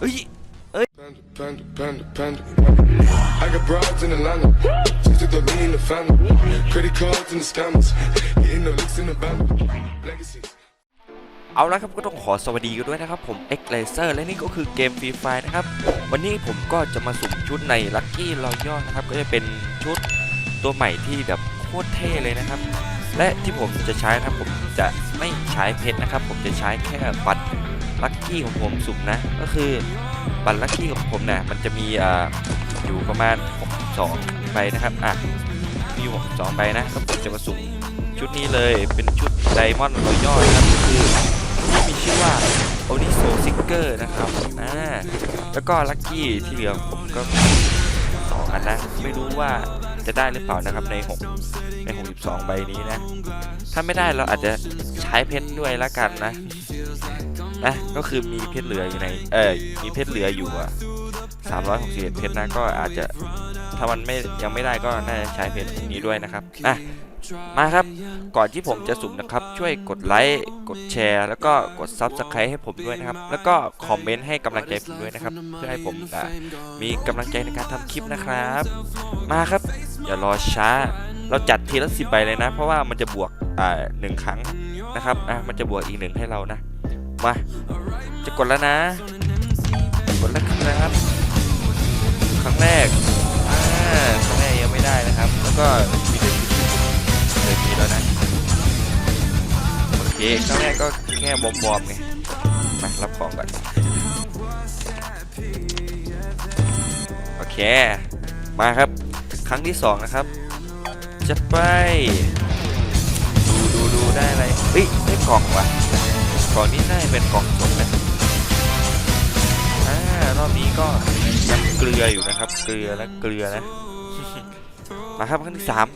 เฮ้ย Panda, panda, panda, panda. I got broads in Atlanta. Just to throw me in the family. Credit cards and the scammers. Hitting the licks in the band. Legacies. เอาละครับก็ต้องขอสวัสดีกันด้วยนะครับ ผม X Laser และนี่ก็คือเกม Free Fire นะครับ วันนี้ผมก็จะมาสุ่มชุดใน Lucky Royale นะครับ ก็จะเป็นชุดตัวใหม่ที่แบบโคตรเท่เลยนะครับ และที่ผมจะใช้นะครับผมจะไม่ใช้เพชรนะครับ ผมจะใช้แค่บัตร ลัคกี้ของผมสุ่มนะ ก็คือบัตรลัคกี้ของผมเนี่ยมันจะมีอ่าอยู่ประมาณ 62ใบนะครับอะมีอยู่62ใบนะแล้วผมจะมาสุ่มชุดนี้เลยเป็นชุดไดมอนด์รอยัลนะครับก็คือมีชื่อว่าโอนิโซซิกเกอร์นะครับอ่าแล้วก็ลัคกี้ที่เหลือผมก็สองอันนะไม่รู้ว่าจะได้หรือเปล่านะครับใน6ใน 62 ใบนี้นะ ถ้าไม่ได้เราอาจจะใช้เพชรด้วยละกันนะ นะก็คือมีเพชรเหลืออยู่ในเออมีเพชรเหลืออยู่อะ361เพชรนะก็อาจจะถ้ามันไม่ยังไม่ได้ก็น่าจะใช้เพชรนี้ด้วยนะครับอะมาครับ ก่อนที่ผมจะสุ่มนะครับ ช่วยกดไลค์ กดแชร์ แล้วก็กด Subscribe ให้ผมด้วยนะครับ แล้วก็คอมเมนต์ให้กำลังใจผมด้วยนะครับ เพื่อให้ผมอะมีกำลังใจในการทำคลิปนะครับ มาครับ อย่ารอช้า เราจัดทีละสิบใบเลยนะ เพราะว่ามันจะบวกอ่าหนึ่งครั้งนะครับ อะ มันจะบวกอีกหนึ่งให้เรานะ มา จะกดแล้วนะ กดแล้วครับครั้งแรกอ่าครั้งแรกยังไม่ได้นะครับ แล้วก็มีเดือนเดือนมีแล้วนะโอเคครั้งแรกก็แค่บอมบอมๆไงมารับของก่อนโอเค มาครับ ครั้งที่สองนะครับ จะไป ดูดูดูได้อะไรเฮ้ยได้กล่องวะ กล่องนี้น่าจะเป็นกล่องสดนะอ่ารอบนี้ก็ยังเกลืออยู่นะครับ เกลือและเกลือนะมาครับครั้งที่สาม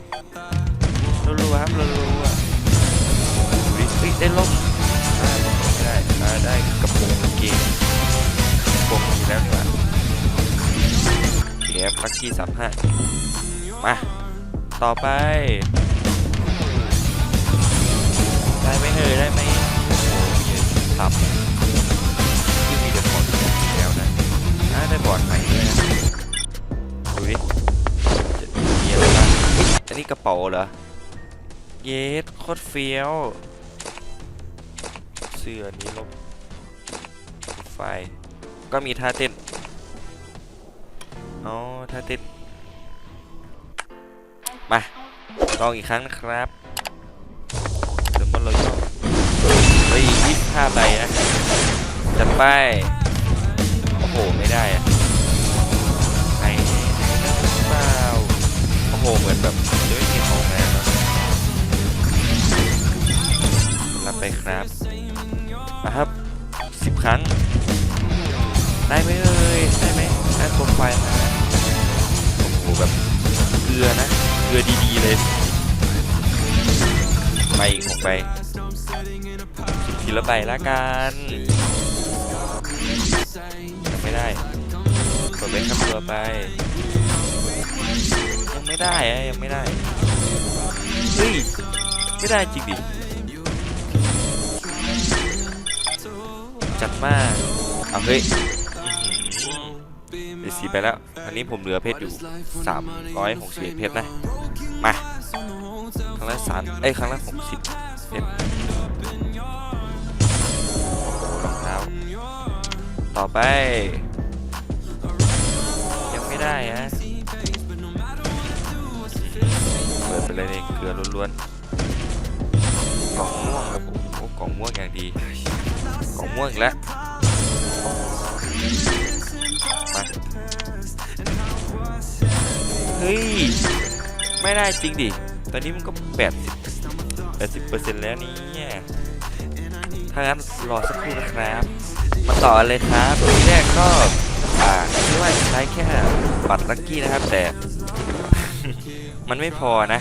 รัวๆครับรัวๆดูดิเฮ้ยได้ล่มอ่าไม่ได้อ่าได้กระโปรงกางเกงกระโปรงมีแล้วนี่หว่าเก็บลัคกี้สามห้ามาต่อไป ได้ไหมเฮ้ยได้ไหม เป๋าเหรอ เยสโคตรเฟี้ยว เสื้อนี้ลบไฟ ก็มีท่าเต้นอ๋อท่าเต้นมาลองอีกครั้งนะครับเดี๋ยวมันเราย่อเฮ้ยยี่สิบห้าใบนะ จัดไป โอ้โห ไม่ได้อะ หเหมือนแบบจะไม่มีของแล้วนะรับไปครับมาครับสิบครั้ง ได้ไหมเอ่ยได้ไหมได้โปรไฟล์มโอ้โหแบบเกลือนะเกลือดีๆเลยไปอีกหกใบสิบทีละใบละกันไม่ได้กดเป็นคำตัวไป ไม่ได้อะยังไม่ได้เฮ้ยไม่ได้จริงดิจัดมากเอาเฮ้ยเดี๋ยวสีไปแล้วอันนี้ผมเหลือเพชรอยู่361เพชรนะมาครั้งละสามเอ้ยครั้งละ60เพชรรองเท้าต่อไป ยังไม่ได้ฮะ เปิดไปเลยนี่เกลือล้วนๆกล่องม่วงครับผมโอ้กล่องม่วงอย่างดีกล่องม่วงอีกแล้วมาเฮ้ย ไม่ได้จริงดิ ตอนนี้มันก็ 80 80เปอร์เซ็นต์แล้วนี่ถ้างั้นรอสักครู่นะครับ มาต่อเลยครับทีแรกก็อ่าไม่ว่าจะใช้แค่บัตรลัคกี้นะครับแต่ มันไม่พอนะ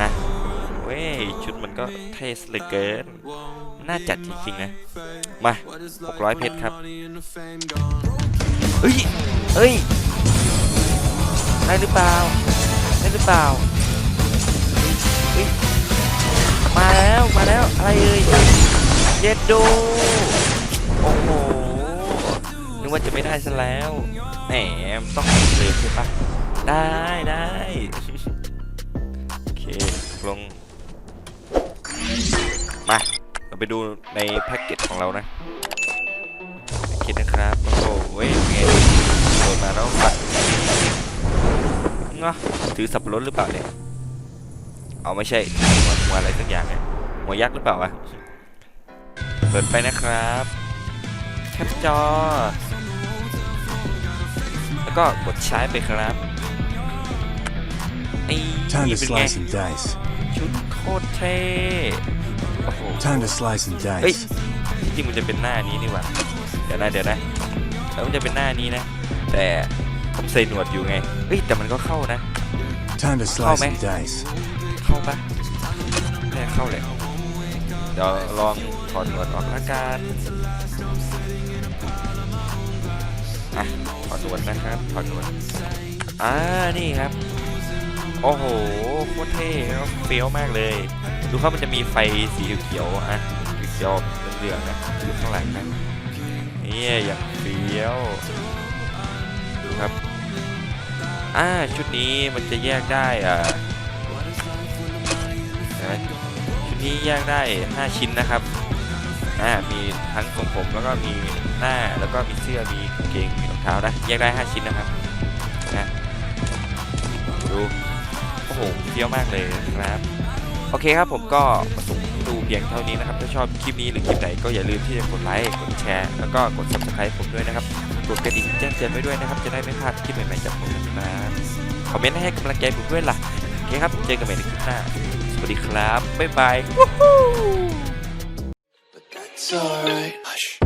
นะเว้ยชุดมันก็เท่เหลือเกิน น่าจัดจริงๆนะ มา 600 เพชรครับเฮ้ยเฮ้ย ได้หรือเปล่า ได้หรือเปล่าเฮ้ยมาแล้วมาแล้วอะไรเอ่ยเย็ดโดโอ้โหนึกว่าจะไม่ได้ซะแล้วแหมต้องเลยใช่ปะได้ได้ ลง มา เราไปดูในแพ็กเกจของเรานะโอเคนะครับ โอ้โหเว้ยไงโดนมาแล้วปัดเงาะถือสับปะรดหรือเปล่าเนี่ย เอาไม่ใช่หัวอะไรสักอย่างเนี่ยหัวยักษ์หรือเปล่าวะ เปิดไปนะครับแคปจอ แล้วก็กดใช้ไปครับนี่ Time to เป็นไง slice and dice. ชุดโคตรเท่โอ้โห Time to slice and เฮ้ย dice. ที่จริงมันจะเป็นหน้านี้นี่หว่าเดี๋ยวนะเดี๋ยวนะแล้วมันจะเป็นหน้านี้นะ แต่ผมใส่หนวดอยู่ไงเฮ้ยแต่มันก็เข้านะ Time to slice and dice. เข้าปะแม่เข้าเลยเดี๋ยวลองถอดหนวดออกละกันอะถอดหนวดนะครับถอดหนวดอ่านี่ครับ โอ้โหโคตรเท่ครับเฟี้ยวมากเลย ดูครับมันจะมีไฟสีเขียวอะสีเขียวเหลืองๆนะอยู่ข้างหลังนะนี่อย่างเฟี้ยวดูครับอ่าชุดนี้มันจะแยกได้อ่านะชุดนี้แยกได้ 5 ชิ้นนะครับอ่ามีทั้งทรงผมแล้วก็มีหน้าแล้วก็มีเสื้อมีกางเกงมีรองเท้านะแยกได้ 5 ชิ้นนะครับนะดู โอ้โหเฟี้ยวมากเลยครับโอเคครับผมก็มาส่งดูเพียงเท่านี้นะครับ ถ้าชอบคลิปนี้หรือคลิปไหนก็อย่าลืมที่จะกดไลค์กดแชร์ แล้วก็กด subscribe ผมด้วยนะครับ กดกระดิ่งแจ้งเตือนไว้ด้วยนะครับ จะได้ไม่พลาดคลิปใหม่ๆจากผมนะครับคอมเมนต์ให้กำลังใจผมด้วยล่ะโอเคครับเจอกันใหม่ในคลิปหน้า สวัสดีครับบ๊ายบาย That's alright.